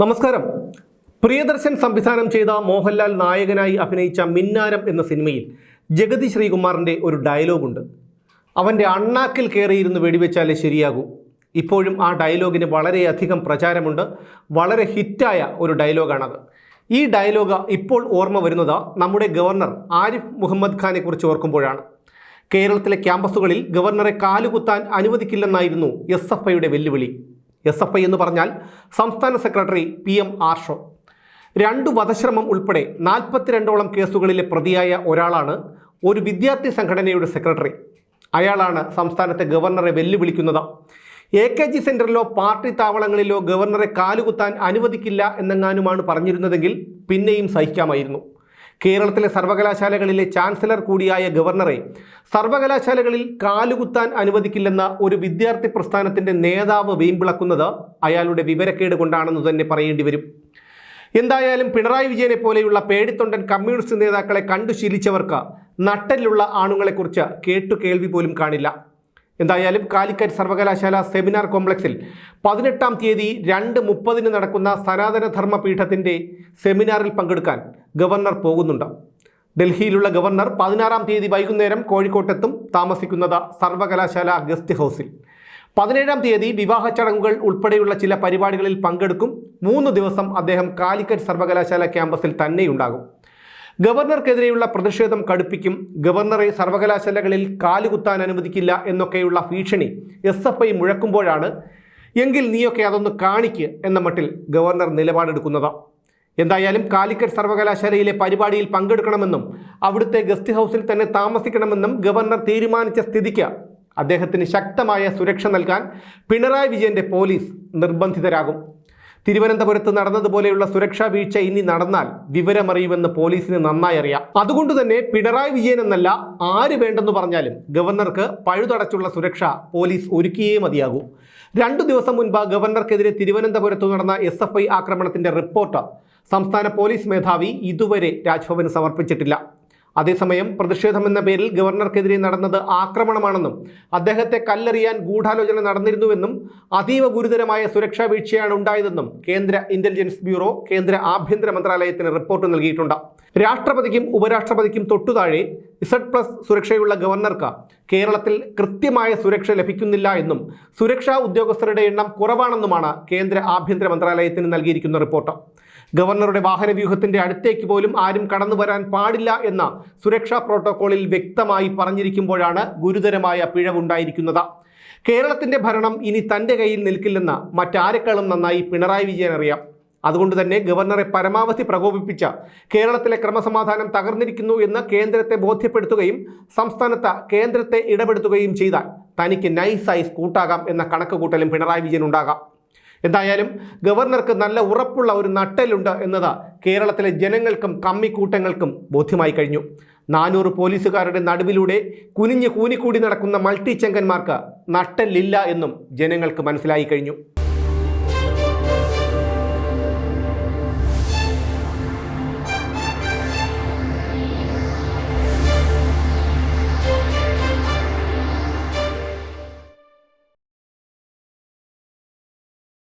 നമസ്കാരം. പ്രിയദർശൻ സംവിധാനം ചെയ്ത മോഹൻലാൽ നായകനായി അഭിനയിച്ച മിന്നാരം എന്ന സിനിമയിൽ ജഗതി ശ്രീകുമാറിന്റെ ഒരു ഡയലോഗുണ്ട് അവന്റെ അണ്ണാക്കിൽ കയറിയിരുന്ന് വെടിവെച്ചാലേ ശരിയാകൂ. ഇപ്പോഴും ആ ഡയലോഗിന് വളരെയധികം പ്രചാരമുണ്ട്. വളരെ ഹിറ്റായ ഒരു ഡയലോഗാണത് ഈ ഡയലോഗ് ഇപ്പോൾ ഓർമ്മ വരുന്നത് നമ്മുടെ ഗവർണർ ആരിഫ് മുഹമ്മദ് ഖാനെ കുറിച്ച് ഓർക്കുമ്പോഴാണ്. കേരളത്തിലെ ക്യാമ്പസുകളിൽ ഗവർണറെ കാലുകുത്താൻ അനുവദിക്കില്ലെന്നായിരുന്നു എസ് എഫ് ഐയുടെ വെല്ലുവിളി. എസ് എഫ് ഐ എന്ന് പറഞ്ഞാൽ സംസ്ഥാന സെക്രട്ടറി പി എം ആർഷോ. രണ്ടു വധശ്രമം ഉൾപ്പെടെ നാൽപ്പത്തിരണ്ടോളം കേസുകളിലെ പ്രതിയായ ഒരാളാണ് ഒരു വിദ്യാർത്ഥി സംഘടനയുടെ സെക്രട്ടറി. അയാളാണ് സംസ്ഥാനത്തെ ഗവർണറെ വെല്ലുവിളിക്കുന്നത്. എ കെ ജി സെന്ററിലോ പാർട്ടി താവളങ്ങളിലോ ഗവർണറെ കാലുകുത്താൻ അനുവദിക്കില്ല എന്നെങ്ങാനുമാണ് പറഞ്ഞിരുന്നതെങ്കിൽ പിന്നെയും സഹിക്കാമായിരുന്നു. കേരളത്തിലെ സർവകലാശാലകളിലെ ചാൻസലർ കൂടിയായ ഗവർണറെ സർവകലാശാലകളിൽ കാലുകുത്താൻ അനുവദിക്കില്ലെന്ന ഒരു വിദ്യാർത്ഥി പ്രസ്ഥാനത്തിന്റെ നേതാവ് വീമ്പിളക്കുന്നത് അയാളുടെ വിവരക്കേട് കൊണ്ടാണെന്ന് തന്നെ പറയേണ്ടി വരും. എന്തായാലും പിണറായി വിജയനെ പോലെയുള്ള പേടിത്തൊണ്ടൻ കമ്മ്യൂണിസ്റ്റ് നേതാക്കളെ കണ്ടു ശീലിച്ചവർക്ക് നട്ടലിലുള്ള ആണുങ്ങളെക്കുറിച്ച് കേട്ടു കേൾവി പോലും കാണില്ല. എന്തായാലും കാലിക്കറ്റ് സർവകലാശാല സെമിനാർ കോംപ്ലക്സിൽ പതിനെട്ടാം തീയതി രണ്ട് മുപ്പതിന് നടക്കുന്ന സനാതനധർമ്മ പീഠത്തിന്റെ സെമിനാറിൽ പങ്കെടുക്കാൻ ഗവർണർ പോകുന്നുണ്ട്. ഡൽഹിയിലുള്ള ഗവർണർ പതിനാറാം തീയതി വൈകുന്നേരം കോഴിക്കോട്ടെത്തും താമസിക്കുന്നത് സർവകലാശാല ഗസ്റ്റ് ഹൗസിൽ. പതിനേഴാം തീയതി വിവാഹ ചടങ്ങുകൾ ഉൾപ്പെടെയുള്ള ചില പരിപാടികളിൽ പങ്കെടുക്കും. മൂന്ന് ദിവസം അദ്ദേഹം കാലിക്കറ്റ് സർവകലാശാല ക്യാമ്പസിൽ തന്നെയുണ്ടാകും. ഗവർണർക്കെതിരെയുള്ള പ്രതിഷേധം കടുപ്പിക്കും. ഗവർണറെ സർവകലാശാലകളിൽ കാലുകുത്താൻ അനുവദിക്കില്ല എന്നൊക്കെയുള്ള ഭീഷണി എസ് എഫ് ഐ മുഴക്കുമ്പോഴാണ്. എങ്കിൽ നീയൊക്കെ അതൊന്ന് കാണിക്ക് എന്ന മട്ടിൽ ഗവർണർ നിലപാടെടുക്കുന്നത്. എന്തായാലും കാലിക്കറ്റ് സർവകലാശാലയിലെ പരിപാടിയിൽ പങ്കെടുക്കണമെന്നും അവിടുത്തെ ഗസ്റ്റ് ഹൗസിൽ തന്നെ താമസിക്കണമെന്നും ഗവർണർ തീരുമാനിച്ച സ്ഥിതിക്ക് അദ്ദേഹത്തിന് ശക്തമായ സുരക്ഷ നൽകാൻ പിണറായി വിജയന്റെ പോലീസ് നിർബന്ധിതരാകും. തിരുവനന്തപുരത്ത് നടന്നതുപോലെയുള്ള സുരക്ഷാ വീഴ്ച ഇനി നടന്നാൽ വിവരമറിയുമെന്ന് പോലീസിന് നന്നായി അറിയാം. അതുകൊണ്ട് തന്നെ പിണറായി വിജയൻ എന്നല്ല ആര് വേണ്ടെന്ന് പറഞ്ഞാലും ഗവർണർക്ക് പഴുതടച്ചുള്ള സുരക്ഷ പോലീസ് ഒരുക്കിയേ മതിയാകൂ. രണ്ടു ദിവസം മുൻപ് ഗവർണർക്കെതിരെ തിരുവനന്തപുരത്ത് നടന്ന എസ് ആക്രമണത്തിന്റെ റിപ്പോർട്ട് സംസ്ഥാന പോലീസ് മേധാവി ഇതുവരെ രാജ്ഭവന് സമർപ്പിച്ചിട്ടില്ല. അതേസമയം പ്രതിഷേധമെന്ന പേരിൽ ഗവർണർക്കെതിരെ നടന്നത് ആക്രമണമാണെന്നും അദ്ദേഹത്തെ കല്ലെറിയാൻ ഗൂഢാലോചന നടന്നിരുന്നുവെന്നും അതീവ ഗുരുതരമായ സുരക്ഷാ വീഴ്ചയാണ് ഉണ്ടായതെന്നും കേന്ദ്ര ഇന്റലിജൻസ് ബ്യൂറോ കേന്ദ്ര ആഭ്യന്തര മന്ത്രാലയത്തിന് റിപ്പോർട്ട് നൽകിയിട്ടുണ്ട്. രാഷ്ട്രപതിക്കും ഉപരാഷ്ട്രപതിക്കും തൊട്ടുതാഴെ ഇസഡ് പ്ലസ് സുരക്ഷയുള്ള ഗവർണർക്ക് കേരളത്തിൽ കൃത്യമായ സുരക്ഷ ലഭിക്കുന്നില്ല എന്നും സുരക്ഷാ ഉദ്യോഗസ്ഥരുടെ എണ്ണം കുറവാണെന്നുമാണ് കേന്ദ്ര ആഭ്യന്തര മന്ത്രാലയത്തിന് നൽകിയിരിക്കുന്ന റിപ്പോർട്ട്. ഗവർണറുടെ വാഹനവ്യൂഹത്തിന്റെ അടുത്തേക്ക് പോലും ആരും കടന്നു വരാൻ പാടില്ല എന്ന സുരക്ഷാ പ്രോട്ടോക്കോളിൽ വ്യക്തമായി പറഞ്ഞിരിക്കുമ്പോഴാണ് ഗുരുതരമായ പിഴവുണ്ടായിരിക്കുന്നത്. കേരളത്തിന്റെ ഭരണം ഇനി തന്റെ കയ്യിൽ നിൽക്കില്ലെന്ന് മറ്റാരെക്കാളും നന്നായി പിണറായി വിജയൻ അറിയാം. അതുകൊണ്ട് തന്നെ ഗവർണറെ പരമാവധി പ്രകോപിപ്പിച്ച കേരളത്തിലെ ക്രമസമാധാനം തകർന്നിരിക്കുന്നു എന്ന് കേന്ദ്രത്തെ ബോധ്യപ്പെടുത്തുകയും സംസ്ഥാനത്ത് കേന്ദ്രത്തെ ഇടപെടുത്തുകയും ചെയ്താൽ തനിക്ക് നൈസായി കൂട്ടാകാം എന്ന കണക്കുകൂട്ടലും പിണറായി വിജയൻ ഉണ്ടാകാം. എന്തായാലും ഗവർണർക്ക് നല്ല ഉറപ്പുള്ള ഒരു നട്ടലുണ്ട് എന്നത് കേരളത്തിലെ ജനങ്ങൾക്കും കമ്മിക്കൂട്ടങ്ങൾക്കും ബോധ്യമായി കഴിഞ്ഞു. നാനൂറ് പോലീസുകാരുടെ നടുവിലൂടെ കുനിഞ്ഞ് കൂനിക്കൂടി നടക്കുന്ന മൾട്ടി ചെങ്കന്മാർക്ക് നട്ടലില്ല എന്നും ജനങ്ങൾക്ക് മനസ്സിലായി കഴിഞ്ഞു.